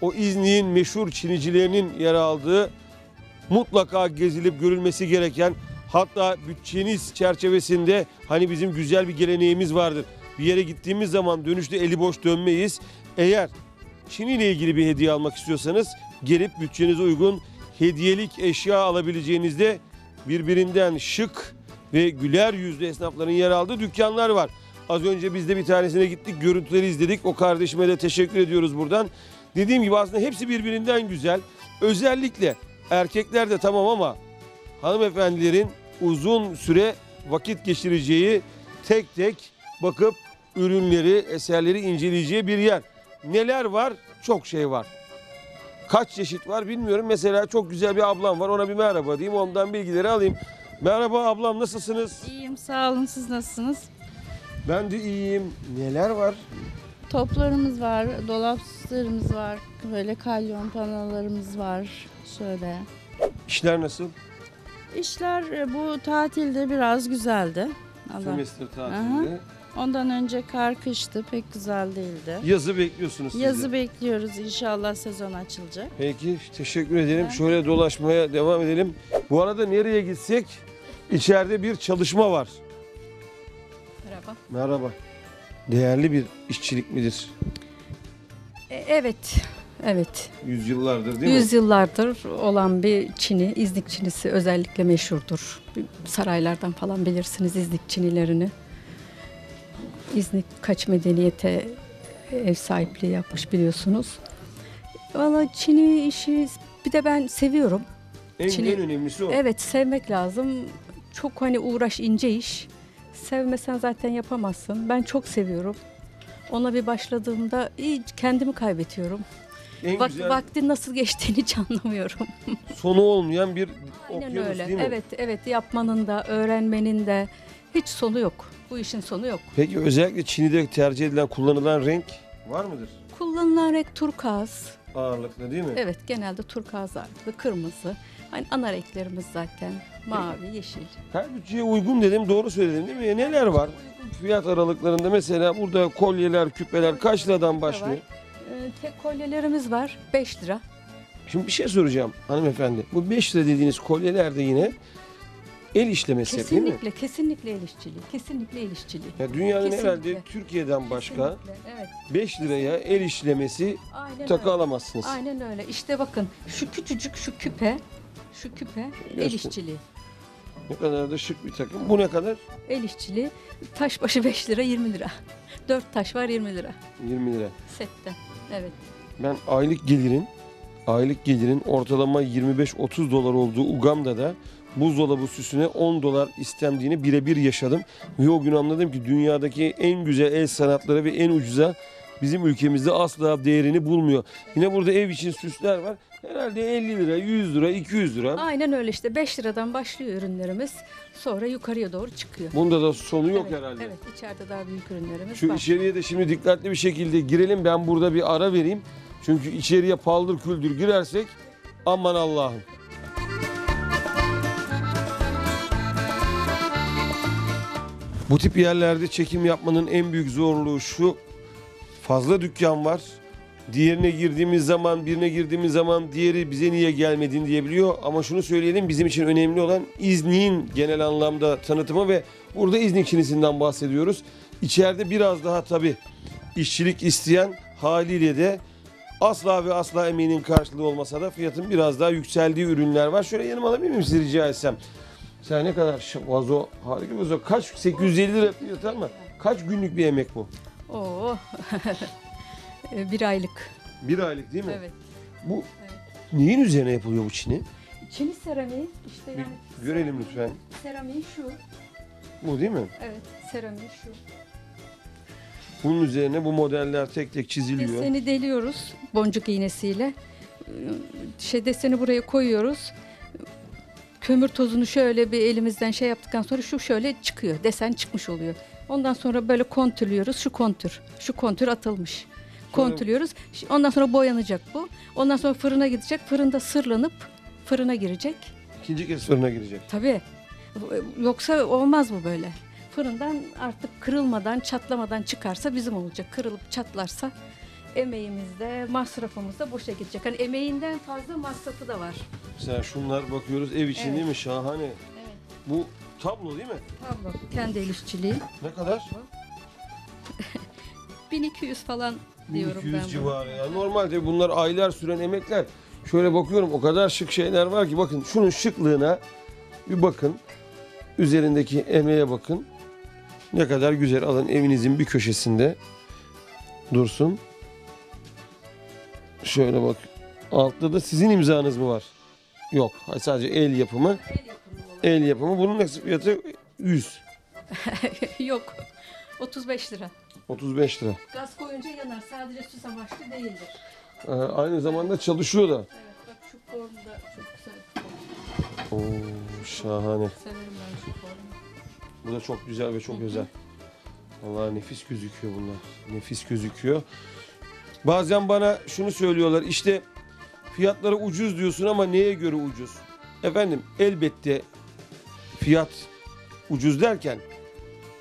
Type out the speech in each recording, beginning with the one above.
o İznik'in meşhur çinicilerinin yer aldığı mutlaka gezilip görülmesi gereken hatta bütçeniz çerçevesinde hani bizim güzel bir geleneğimiz vardır. Bir yere gittiğimiz zaman dönüşte eli boş dönmeyiz. Eğer Çin ile ilgili bir hediye almak istiyorsanız gelip bütçenize uygun hediyelik eşya alabileceğinizde birbirinden şık ve güler yüzlü esnafların yer aldığı dükkanlar var. Az önce biz de bir tanesine gittik, görüntüleri izledik. O kardeşime de teşekkür ediyoruz buradan. Dediğim gibi aslında hepsi birbirinden güzel. Özellikle erkekler de tamam ama hanımefendilerin uzun süre vakit geçireceği tek tek bakıp ürünleri, eserleri inceleyeceği bir yer. Neler var? Çok şey var. Kaç çeşit var bilmiyorum. Mesela çok güzel bir ablam var. Ona bir merhaba diyeyim. Ondan bilgileri alayım. Merhaba ablam nasılsınız? İyiyim sağ olun siz nasılsınız? Ben de iyiyim. Neler var? Toplarımız var, dolaplarımız var, böyle kalyon panolarımız var. Şöyle. İşler nasıl? İşler e, bu tatilde biraz güzeldi. Allah. Semester tatilinde. Ondan önce kar kıştı pek güzel değildi. Yazı bekliyorsunuz siz de. Yazı bekliyoruz inşallah sezon açılacak. Peki teşekkür ederim. Ben- Şöyle dolaşmaya devam edelim. Bu arada nereye gitsek içeride bir çalışma var. Merhaba. Merhaba. Değerli bir işçilik midir? E, Evet, evet. Yüzyıllardır değil mi? Yüzyıllardır olan bir çini, İznik çinisi özellikle meşhurdur. Saraylardan falan bilirsiniz İznik çinilerini. İznik kaç medeniyete ev sahipliği yapmış biliyorsunuz. Valla çini işi bir de ben seviyorum. En, Çin'i- en önemlisi o. Evet sevmek lazım. Çok hani uğraş ince iş. Sevmesen zaten yapamazsın. Ben çok seviyorum. Ona bir başladığımda iyi kendimi kaybetiyorum. En Vak- güzel vaktin nasıl geçtiğini hiç anlamıyorum. sonu olmayan bir Aynen okyanus öyle. değil mi? Evet, evet yapmanın da, öğrenmenin de hiç sonu yok. Bu işin sonu yok. Peki özellikle Çin'de tercih edilen, kullanılan renk var mıdır? Kullanılan renk turkuaz. Ağırlıklı değil mi? Evet, genelde turkuaz ağırlıklı, kırmızı. Hani ana renklerimiz zaten mavi, yeşil. Her bütçeye uygun dedim, doğru söyledim değil mi? E, Neler var? Fiyat aralıklarında mesela burada kolyeler, küpeler kaç liradan başlıyor? Ee, tek kolyelerimiz var 5 lira. Şimdi bir şey soracağım hanımefendi. Bu 5 lira dediğiniz kolyeler de yine el işlemesi değil mi? Kesinlikle, kesinlikle el işçiliği. Kesinlikle el işçiliği. Ya dünyanın Kesinlikle. herhalde Türkiye'den başka Kesinlikle, Evet. 5 liraya el işlemesi Aynen takı öyle. alamazsınız. Aynen öyle. İşte bakın şu küçücük şu küpe, şu küpe el Göster. işçiliği. Ne kadar da şık bir takım. Bu ne kadar? El işçiliği taş başı 5 lira 20 lira. 4 taş var 20 lira 20 lira. sette. Evet. Ben aylık gelirin aylık gelirin ortalama 25-30 dolar olduğu Uganda'da buzdolabı süsüne 10 dolar istendiğini birebir yaşadım. Ve o gün anladım ki dünyadaki en güzel el sanatları ve en ucuza bizim ülkemizde asla değerini bulmuyor. Yine burada ev için süsler var. Herhalde 50 lira, 100 lira, 200 lira. Aynen öyle işte 5 liradan başlıyor ürünlerimiz. Sonra yukarıya doğru çıkıyor. Bunda da sonu yok evet, herhalde. Evet içeride daha büyük ürünlerimiz Şu var. içeriye de şimdi dikkatli bir şekilde girelim. Ben burada bir ara vereyim. Çünkü içeriye paldır küldür girersek aman Allah'ım. Bu tip yerlerde çekim yapmanın en büyük zorluğu şu. Fazla dükkan var. Diğerine girdiğimiz zaman, birine girdiğimiz zaman diğeri bize niye gelmedin diyebiliyor. Ama şunu söyleyelim bizim için önemli olan İznik'in genel anlamda tanıtımı ve burada İznik Çinisi'nden bahsediyoruz. İçeride biraz daha tabii işçilik isteyen haliyle de asla ve asla emeğinin karşılığı olmasa da fiyatın biraz daha yükseldiği ürünler var. Şöyle yanıma alabilir miyim sizi rica etsem? Sen ne kadar vazo, harika bir vazo. Kaç? 850 lira fiyatı ama kaç günlük bir emek bu? Oo. E, bir aylık. Bir aylık değil mi? Evet. Bu neyin üzerine yapılıyor bu çini? Çini seramiği işte Bir yani. görelim lütfen. Seramiği şu. Bu değil mi? Evet seramiği şu. Bunun üzerine bu modeller tek tek çiziliyor. Deseni deliyoruz boncuk iğnesiyle. Şey deseni buraya koyuyoruz. Kömür tozunu şöyle bir elimizden şey yaptıktan sonra şu şöyle çıkıyor. Desen çıkmış oluyor. Ondan sonra böyle kontürlüyoruz. Şu kontür. Şu kontür atılmış. Kontürlüyoruz. Ondan sonra boyanacak bu. Ondan sonra fırına gidecek. Fırında sırlanıp fırına girecek. İkinci kez fırına girecek. Tabii. Yoksa olmaz bu böyle. Fırından artık kırılmadan, çatlamadan çıkarsa bizim olacak. Kırılıp çatlarsa emeğimiz de masrafımız da boşa gidecek. Hani emeğinden fazla masrafı da var. Mesela şunlar bakıyoruz ev için Evet. değil mi? Şahane. Evet. Bu tablo değil mi? Tamam. Kendi el işçiliği. Ne kadar? 1200 falan diyorum 1200 ben. buna. civarı ya. Normalde bunlar aylar süren emekler. Şöyle bakıyorum o kadar şık şeyler var ki bakın şunun şıklığına bir bakın. Üzerindeki emeğe bakın. Ne kadar güzel alın evinizin bir köşesinde dursun. Şöyle bak. Altta da sizin imzanız mı var? Yok. Sadece el yapımı. El yapımı. Bunun nasıl fiyatı? 100. Yok. 35 lira. 35 lira. Gaz koyunca yanar. Sadece süs amaçlı değildir. Ee, aynı zamanda çalışıyor da. Evet bak şu formu da çok güzel. bir form. Oo, şahane. Severim ben şu formu. Bu da çok güzel ve çok özel. Vallahi nefis gözüküyor bunlar. Nefis gözüküyor. Bazen bana şunu söylüyorlar. işte fiyatları ucuz diyorsun ama neye göre ucuz? Efendim elbette fiyat ucuz derken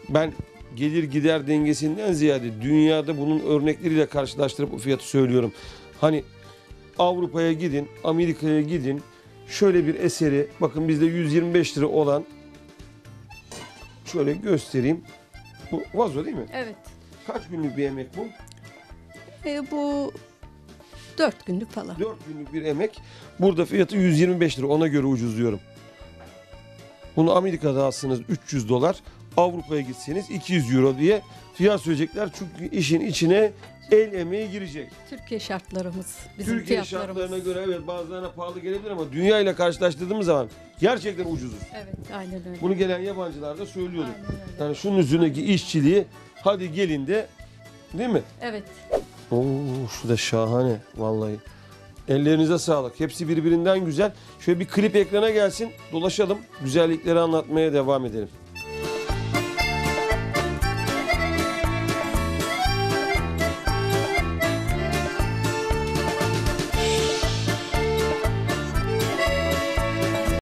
ben gelir gider dengesinden ziyade dünyada bunun örnekleriyle karşılaştırıp bu fiyatı söylüyorum. Hani Avrupa'ya gidin, Amerika'ya gidin. Şöyle bir eseri bakın bizde 125 lira olan şöyle göstereyim. Bu vazo değil mi? Evet. Kaç günlük bir emek bu? E, bu 4 günlük falan. 4 günlük bir emek. Burada fiyatı 125 lira. Ona göre ucuz diyorum. Bunu Amerika'da alsanız 300 dolar. Avrupa'ya gitseniz 200 euro diye fiyat söyleyecekler. Çünkü işin içine el emeği girecek. Türkiye şartlarımız, bizim Türkiye fiyatlarımız. şartlarına göre evet bazılarına pahalı gelebilir ama dünya ile karşılaştırdığımız zaman gerçekten ucuzuz. Evet, aynen öyle. Bunu gelen yabancılar da söylüyordu. Aynen öyle. Yani şunun üstündeki işçiliği hadi gelin de değil mi? Evet. Oo şu da şahane vallahi. Ellerinize sağlık. Hepsi birbirinden güzel. Şöyle bir klip ekrana gelsin. Dolaşalım. Güzellikleri anlatmaya devam edelim.